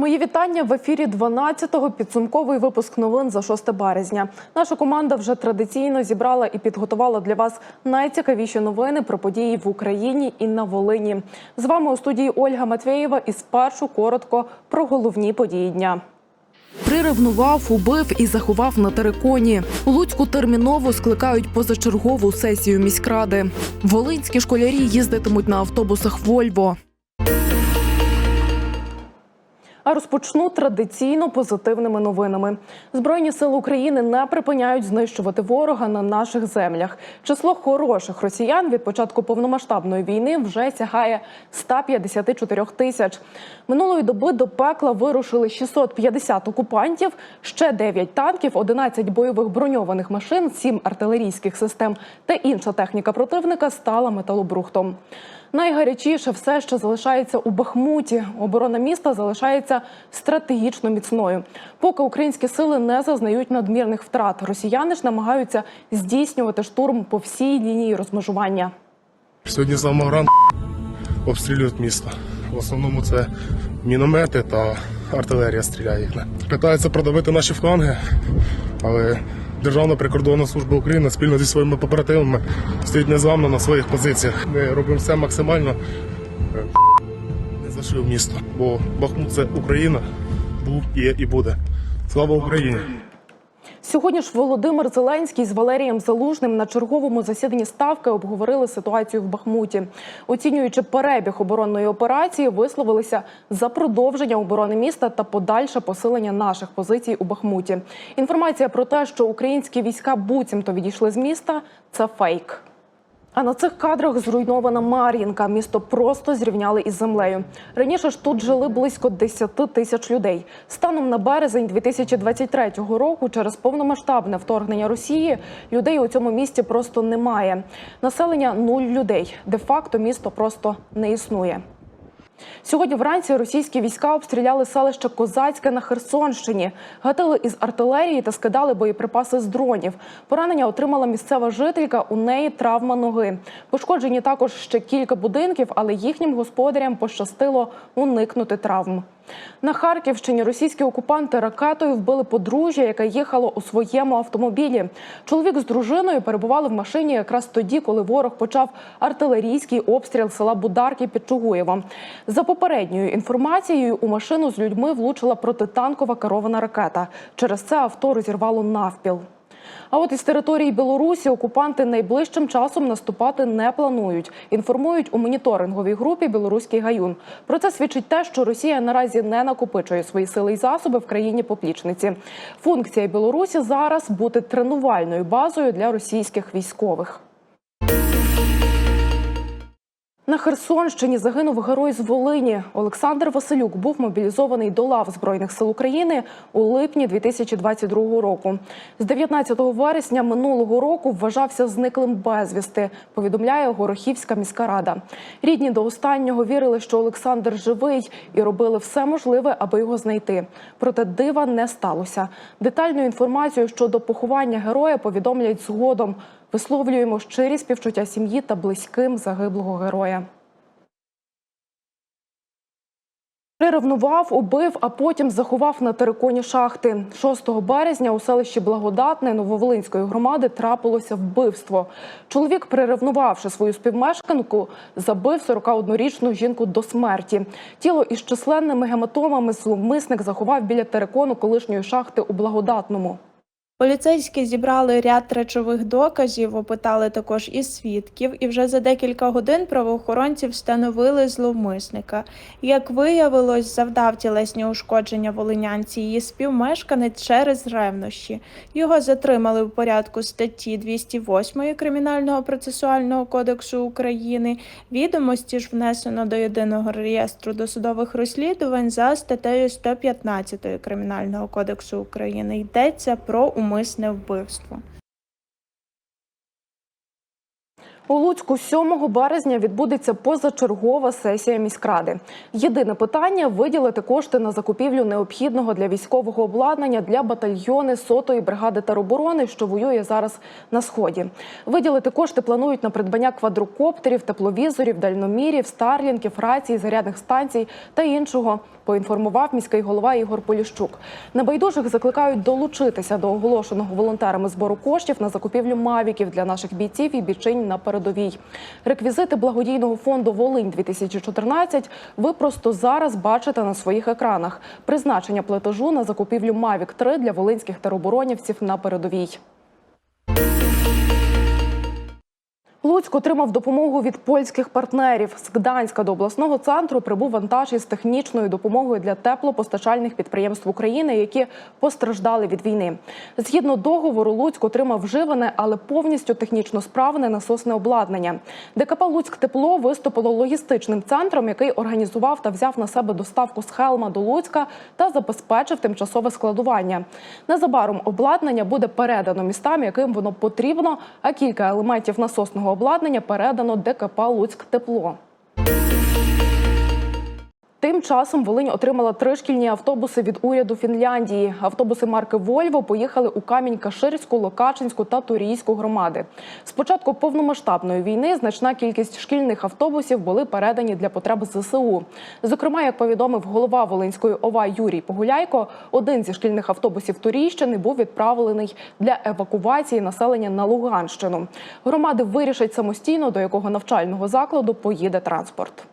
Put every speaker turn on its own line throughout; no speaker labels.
Мої вітання в ефірі 12-го підсумковий випуск новин за 6 березня. Наша команда вже традиційно зібрала і підготувала для вас найцікавіші новини про події в Україні і на Волині. З вами у студії Ольга Матвєєва і спершу коротко про головні події дня. Приревнував, убив і заховав на териконі. У Луцьку терміново скликають позачергову сесію міськради. Волинські школярі їздитимуть на автобусах Вольво. А розпочну традиційно позитивними новинами. Збройні сили України не припиняють знищувати ворога на наших землях. Число хороших росіян від початку повномасштабної війни вже сягає 154 тисяч. Минулої доби до пекла вирушили 650 окупантів, ще 9 танків, 11 бойових броньованих машин, 7 артилерійських систем та інша техніка противника стала металобрухтом. Найгарячіше все ще залишається у Бахмуті. Оборона міста залишається стратегічно міцною. Поки українські сили не зазнають надмірних втрат, росіяни ж намагаються здійснювати штурм по всій лінії розмежування.
Сьогодні з самого ранку обстрілюють місто. В основному це міномети та артилерія стріляє. Питаються продавити наші фланги, але Державна прикордонна служба України спільно зі своїми побратимами стоїть незламно на своїх позиціях. Ми робимо все максимально не зайшли в місто, бо Бахмут це Україна, був, є і буде. Слава Україні!
Сьогодні ж Володимир Зеленський з Валерієм Залужним на черговому засіданні ставки обговорили ситуацію в Бахмуті. Оцінюючи перебіг оборонної операції, висловилися за продовження оборони міста та подальше посилення наших позицій у Бахмуті. Інформація про те, що українські війська буцімто відійшли з міста, це фейк. А на цих кадрах зруйнована Мар'їнка. Місто просто зрівняли із землею. Раніше ж тут жили близько 10 тисяч людей. Станом на березень 2023 року, через повномасштабне вторгнення Росії, людей у цьому місті просто немає. Населення нуль людей. Де-факто місто просто не існує. Сьогодні вранці російські війська обстріляли селище Козацьке на Херсонщині, гатили із артилерії та скидали боєприпаси з дронів. Поранення отримала місцева жителька. У неї травма ноги. Пошкоджені також ще кілька будинків, але їхнім господарям пощастило уникнути травм. На Харківщині російські окупанти ракетою вбили подружжя, яке їхало у своєму автомобілі. Чоловік з дружиною перебували в машині якраз тоді, коли ворог почав артилерійський обстріл села Бударки під Чугуєвом. За попередньою інформацією, у машину з людьми влучила протитанкова керована ракета. Через це авто розірвало навпіл. А от із території Білорусі окупанти найближчим часом наступати не планують. Інформують у моніторинговій групі Білоруський гаюн. Про це свідчить те, що Росія наразі не накопичує свої сили і засоби в країні поплічниці. Функція Білорусі зараз бути тренувальною базою для російських військових. На Херсонщині загинув герой з Волині. Олександр Василюк був мобілізований до лав Збройних сил України у липні 2022 року. З 19 вересня минулого року вважався зниклим безвісти, повідомляє Горохівська міська рада. Рідні до останнього вірили, що Олександр живий і робили все можливе, аби його знайти. Проте дива не сталося. Детальну інформацію щодо поховання героя повідомлять згодом. Висловлюємо щирі співчуття сім'ї та близьким загиблого героя. Приревнував, убив, а потім заховав на териконі шахти. 6 березня у селищі Благодатне Нововолинської громади трапилося вбивство. Чоловік, приревнувавши свою співмешканку, забив 41-річну жінку до смерті. Тіло із численними гематомами зловмисник заховав біля терикону колишньої шахти у Благодатному.
Поліцейські зібрали ряд речових доказів, опитали також і свідків, і вже за декілька годин правоохоронці встановили зловмисника. Як виявилось, завдав тілесні ушкодження волинянці її співмешканець через ревнощі. Його затримали в порядку статті 208 Кримінального процесуального кодексу України. Відомості ж внесено до єдиного реєстру досудових розслідувань за статтею 115 Кримінального кодексу України. Йдеться про умисне вбивство.
У Луцьку 7 березня відбудеться позачергова сесія міськради. Єдине питання виділити кошти на закупівлю необхідного для військового обладнання для батальйони сотої бригади тероборони, що воює зараз на сході. Виділити кошти планують на придбання квадрокоптерів, тепловізорів, дальномірів, старлінків, рацій, зарядних станцій та іншого. Поінформував міський голова Ігор Поліщук. Небайдужих закликають долучитися до оголошеного волонтерами збору коштів на закупівлю мавіків для наших бійців і бійчинь на передовій. Реквізити благодійного фонду Волинь 2014 ви просто зараз бачите на своїх екранах. Призначення платежу на закупівлю Мавік 3 для волинських тероборонівців на передовій. Луцьк отримав допомогу від польських партнерів. З Гданська до обласного центру прибув вантаж із технічною допомогою для теплопостачальних підприємств України, які постраждали від війни. Згідно договору, Луцьк отримав вживане, але повністю технічно справне насосне обладнання. ДКП Луцьк тепло виступило логістичним центром, який організував та взяв на себе доставку з Хелма до Луцька та забезпечив тимчасове складування. Незабаром обладнання буде передано містам, яким воно потрібно, а кілька елементів насосного обладнання передано ДКП Луцьк Тепло. Тим часом Волинь отримала три шкільні автобуси від уряду Фінляндії. Автобуси марки Вольво поїхали у Камінь-Каширську, Локачинську та Турійську громади. З початку повномасштабної війни значна кількість шкільних автобусів були передані для потреб ЗСУ. Зокрема, як повідомив голова Волинської ОВА Юрій Погуляйко, один зі шкільних автобусів Турійщини був відправлений для евакуації населення на Луганщину. Громади вирішать самостійно, до якого навчального закладу поїде транспорт.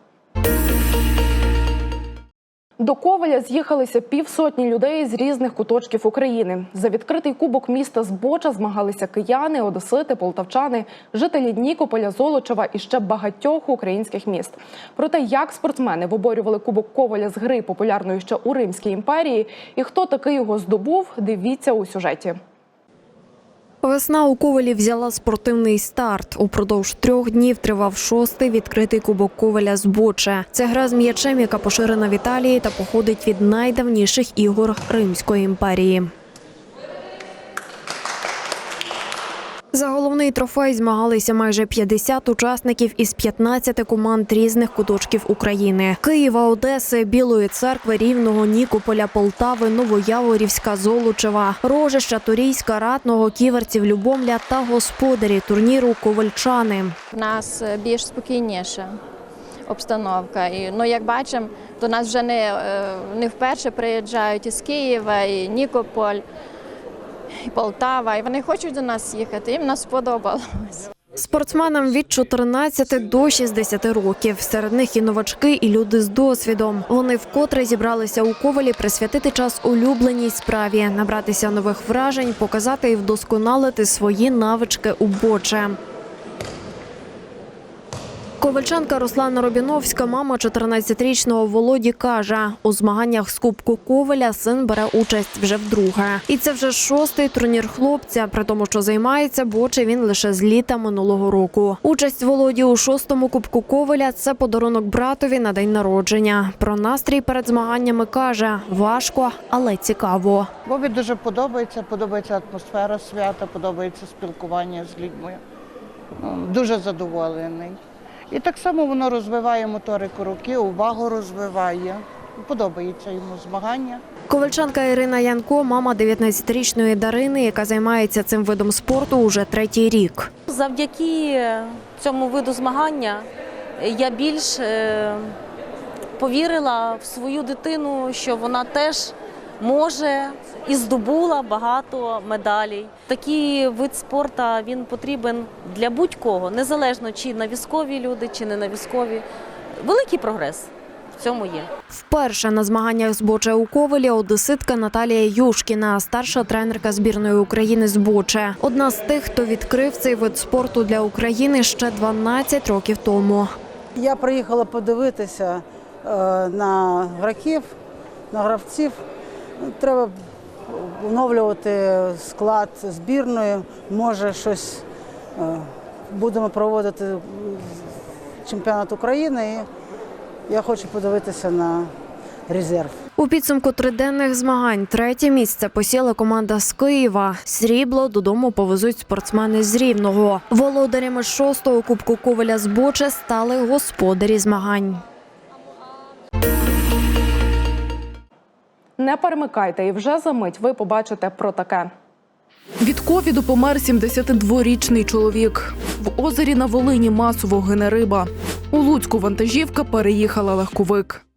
До Коваля з'їхалися півсотні людей з різних куточків України. За відкритий кубок міста Збоча змагалися кияни, одесити, полтавчани, жителі Нікополя, Золочева і ще багатьох українських міст. Про те, як спортсмени виборювали кубок Коваля з гри, популярної ще у Римській імперії, і хто таки його здобув, дивіться у сюжеті.
Весна у Ковалі взяла спортивний старт. Упродовж трьох днів тривав шостий відкритий кубок Ковеля з Боче. Це гра з м'ячем, яка поширена в Італії та походить від найдавніших ігор Римської імперії. За головний трофей змагалися майже 50 учасників із 15 команд різних куточків України: Києва, Одеси, Білої церкви, Рівного, Нікополя, Полтави, Новояворівська, Золочева, Рожища, Турійська, Ратного, Ківерців, Любомля та господарі турніру Ковальчани.
В нас е, більш спокійніша обстановка. І, ну, як бачимо, до нас вже не, е, не вперше приїжджають із Києва, і Нікополь, і Полтава, і вони хочуть до нас їхати. Їм нас сподобалось.
Спортсменам від 14 до 60 років. Серед них і новачки, і люди з досвідом. Вони вкотре зібралися у ковалі присвятити час улюбленій справі, набратися нових вражень, показати і вдосконалити свої навички у боче. Ковальчанка Руслана Робіновська, мама 14-річного Володі, каже, у змаганнях з Кубку Коваля син бере участь вже вдруге. І це вже шостий турнір хлопця, при тому, що займається боче він лише з літа минулого року. Участь Володі у шостому Кубку Коваля – це подарунок братові на день народження. Про настрій перед змаганнями каже – важко, але цікаво.
Бобі дуже подобається, подобається атмосфера свята, подобається спілкування з людьми. Ну, Дуже задоволений. І так само воно розвиває моторику руки, увагу розвиває. Подобається йому змагання.
Ковальчанка Ірина Янко, мама 19-річної Дарини, яка займається цим видом спорту уже третій рік.
Завдяки цьому виду змагання я більш е, повірила в свою дитину, що вона теж може і здобула багато медалей. Такий вид спорту він потрібен для будь-кого, незалежно чи на військові люди, чи не на військові. Великий прогрес в цьому є.
Вперше на змаганнях з боче у Ковелі одеситка Наталія Юшкіна, старша тренерка збірної України з боче. Одна з тих, хто відкрив цей вид спорту для України ще 12 років тому.
Я приїхала подивитися е, на гравців, на гравців. Треба оновлювати склад збірної. Може, щось е, будемо проводити чемпіонат України. І я хочу подивитися на резерв.
У підсумку триденних змагань третє місце посіла команда з Києва. Срібло додому повезуть спортсмени з Рівного. Володарями шостого кубку Коваля з Боча стали господарі змагань.
Не перемикайте, і вже за мить ви побачите про таке. Від ковіду помер 72-річний чоловік. В озері на Волині масово гине риба. У Луцьку вантажівка переїхала легковик.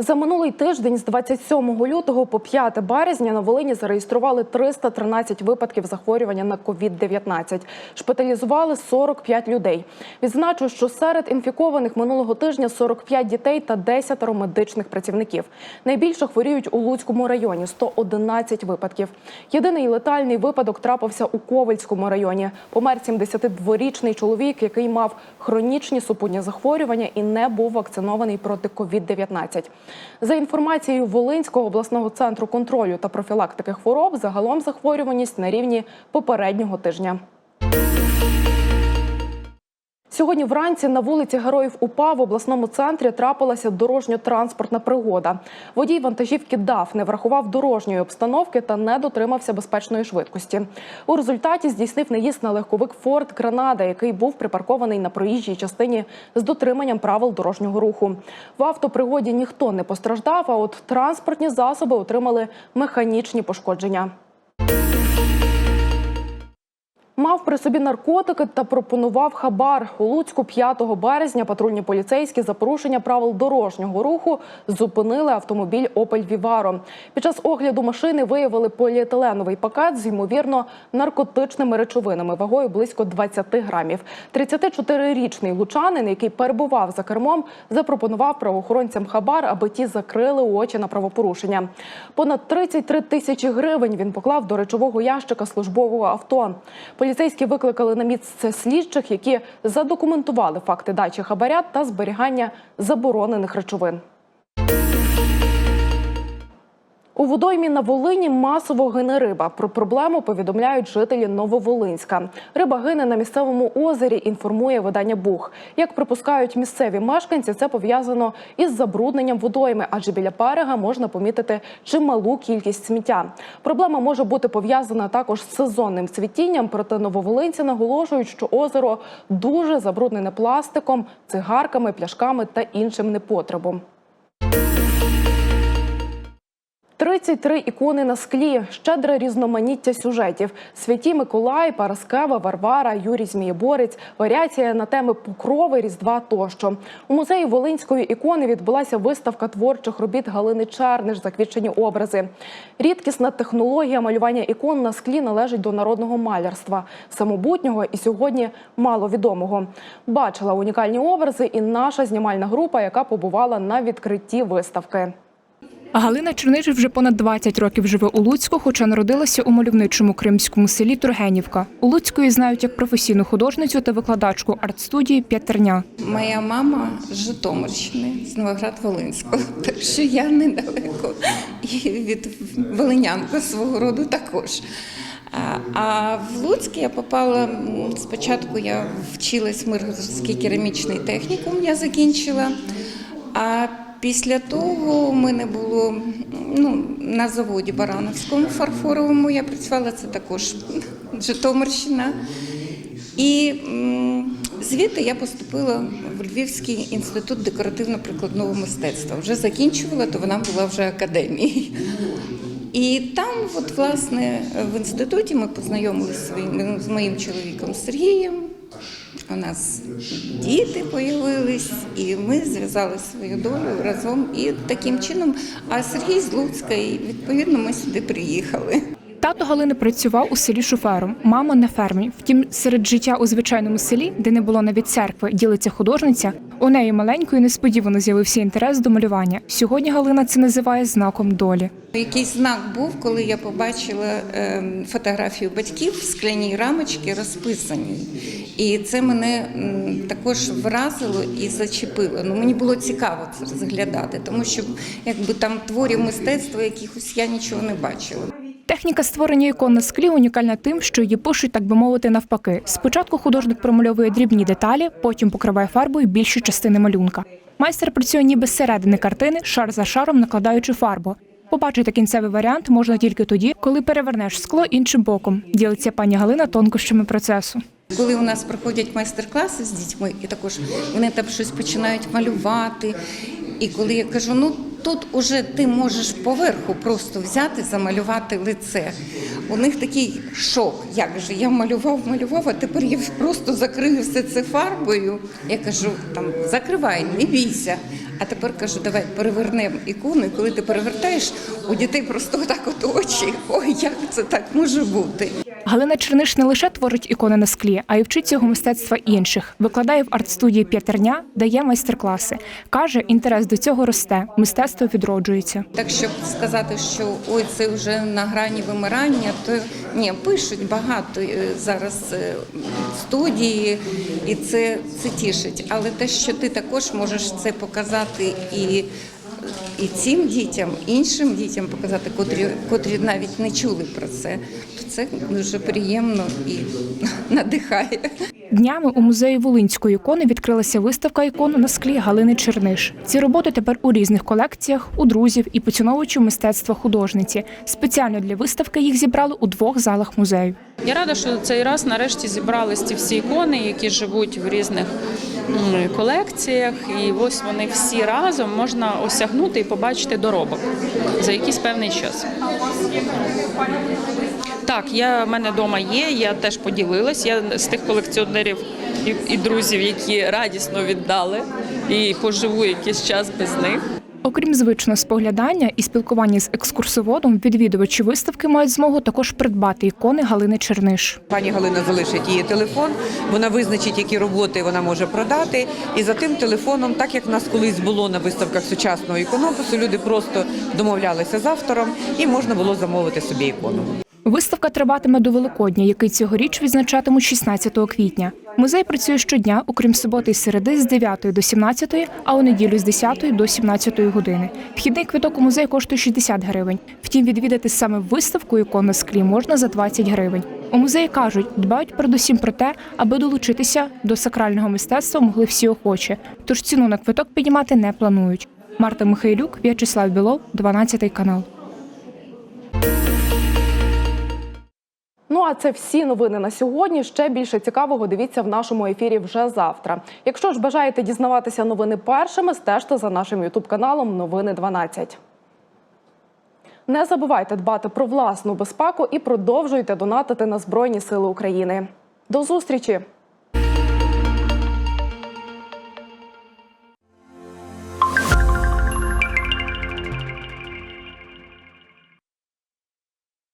За минулий тиждень з 27 лютого по 5 березня на Волині зареєстрували 313 випадків захворювання на COVID-19. Шпиталізували 45 людей. Відзначу, що серед інфікованих минулого тижня 45 дітей та 10 медичних працівників. Найбільше хворіють у Луцькому районі 111 випадків. Єдиний летальний випадок трапився у Ковальському районі. Помер 72-річний чоловік, який мав хронічні супутні захворювання і не був вакцинований проти COVID-19. За інформацією Волинського обласного центру контролю та профілактики хвороб, загалом захворюваність на рівні попереднього тижня. Сьогодні вранці на вулиці Героїв УПА в обласному центрі трапилася дорожньо-транспортна пригода. Водій вантажівки ДАФ не врахував дорожньої обстановки та не дотримався безпечної швидкості. У результаті здійснив наїзд на легковик Форд Гранада, який був припаркований на проїжджій частині з дотриманням правил дорожнього руху. В автопригоді ніхто не постраждав, а от транспортні засоби отримали механічні пошкодження. Мав при собі наркотики та пропонував хабар. У Луцьку 5 березня патрульні поліцейські за порушення правил дорожнього руху зупинили автомобіль Опель Віваро. Під час огляду машини виявили поліетиленовий пакет з ймовірно наркотичними речовинами вагою близько 20 грамів. 34-річний лучанин, який перебував за кермом, запропонував правоохоронцям хабар, аби ті закрили очі на правопорушення. Понад 33 тисячі гривень він поклав до речового ящика службового авто. Поліцейські викликали на місце слідчих, які задокументували факти дачі хабаря та зберігання заборонених речовин. У водоймі на Волині масово гине риба. Про проблему повідомляють жителі Нововолинська. Риба гине на місцевому озері, інформує видання Бух. Як припускають місцеві мешканці, це пов'язано із забрудненням водойми, адже біля берега можна помітити чималу кількість сміття. Проблема може бути пов'язана також з сезонним цвітінням. Проте нововолинці наголошують, що озеро дуже забруднене пластиком, цигарками, пляшками та іншим непотребом. 33 ікони на склі, щедре різноманіття сюжетів: святі Миколай, Параскева, Варвара, Юрій Змієборець, варіація на теми покрови, Різдва тощо. У музеї Волинської ікони відбулася виставка творчих робіт Галини Черниш, заквічені образи. Рідкісна технологія малювання ікон на склі належить до народного малярства, самобутнього і сьогодні маловідомого. Бачила унікальні образи і наша знімальна група, яка побувала на відкритті виставки.
Галина Черниш вже понад 20 років живе у Луцьку, хоча народилася у мальовничому кримському селі Тургенівка. У Луцьку її знають як професійну художницю та викладачку арт-студії П'ятерня.
Моя мама з Житомирщини, з Новоград-Волинського, так що я недалеко і від Волинянка свого роду також. А- в Луцьк я попала спочатку. Я вчилась в Миргородський керамічний технікум, я закінчила. А після того у мене було ну, на заводі Барановському фарфоровому. Я працювала це також Житомирщина. І звідти я поступила в Львівський інститут декоративно-прикладного мистецтва. Вже закінчувала, то вона була вже академією. І там, от, власне, в інституті ми познайомилися з моїм чоловіком Сергієм. У нас діти появились, і ми зв'язали свою долю разом. І таким чином, а Сергій з Луцька, і відповідно ми сюди приїхали.
Тато Галини працював у селі шофером, мама на фермі. Втім, серед життя у звичайному селі, де не було навіть церкви, ділиться художниця. У неї маленькою несподівано з'явився інтерес до малювання. Сьогодні Галина це називає знаком долі.
Якийсь знак був, коли я побачила ем, фотографію батьків в скляній рамочці розписані. І це мене також вразило і зачепило. Ну, мені було цікаво це розглядати, тому що якби там творів мистецтва якихось я нічого не бачила.
Техніка створення ікон на склі унікальна тим, що її пишуть, так би мовити, навпаки. Спочатку художник промальовує дрібні деталі, потім покриває фарбою більші частини малюнка. Майстер працює ніби з середини картини, шар за шаром накладаючи фарбу. Побачити кінцевий варіант можна тільки тоді, коли перевернеш скло іншим боком. Ділиться пані Галина тонкощами процесу.
Коли у нас проходять майстер-класи з дітьми, і також вони там щось починають малювати. І коли я кажу, ну тут уже ти можеш поверху просто взяти, замалювати лице. У них такий шок. Як же я малював, малював, а тепер я просто закрию все це фарбою. Я кажу, там закривай, не бійся. А тепер кажу, давай перевернемо ікону. І коли ти перевертаєш, у дітей просто отак от очі. Ой, як це так може бути?
Галина Черниш не лише творить ікони на склі, а й вчить цього мистецтва інших. Викладає в арт-студії п'ятерня, дає майстер-класи. Каже, інтерес до цього росте, мистецтво відроджується.
Так щоб сказати, що ой, це вже на грані вимирання, то ні, пишуть багато е, зараз е, студії, і це, це тішить. Але те, що ти також можеш це показати і. І цим дітям, іншим дітям показати, котрі, котрі навіть не чули про це, це дуже приємно і надихає.
Днями у музеї Волинської ікони відкрилася виставка ікон на склі Галини Черниш. Ці роботи тепер у різних колекціях, у друзів і поціновувачів мистецтва художниці. Спеціально для виставки їх зібрали у двох залах музею.
Я рада, що цей раз нарешті зібрались ті всі ікони, які живуть в різних колекціях, і ось вони всі разом можна осягнути і побачити доробок за якийсь певний час. Так, я в мене вдома є. Я теж поділилась. Я з тих колекціонерів і, і друзів, які радісно віддали і поживу якийсь час без них.
Окрім звичного споглядання і спілкування з екскурсоводом, відвідувачі виставки мають змогу також придбати ікони Галини Черниш.
Пані Галина залишить її телефон, вона визначить, які роботи вона може продати. І за тим телефоном, так як в нас колись було на виставках сучасного іконопису, люди просто домовлялися з автором і можна було замовити собі ікону.
Виставка триватиме до Великодня, який цьогоріч відзначатимуть 16 квітня. Музей працює щодня, окрім суботи і середи, з 9 до 17, а у неділю з 10 до 17 години. Вхідний квиток у музей коштує 60 гривень. Втім, відвідати саме виставку ікон на склі можна за 20 гривень. У музеї кажуть, дбають передусім про те, аби долучитися до сакрального мистецтва могли всі охочі. Тож ціну на квиток піднімати не планують. Марта Михайлюк, В'ячеслав Білов, 12 канал.
А це всі новини на сьогодні. Ще більше цікавого дивіться в нашому ефірі вже завтра. Якщо ж бажаєте дізнаватися новини першими, стежте за нашим ютуб каналом Новини 12. Не забувайте дбати про власну безпеку і продовжуйте донатити на Збройні Сили України. До зустрічі!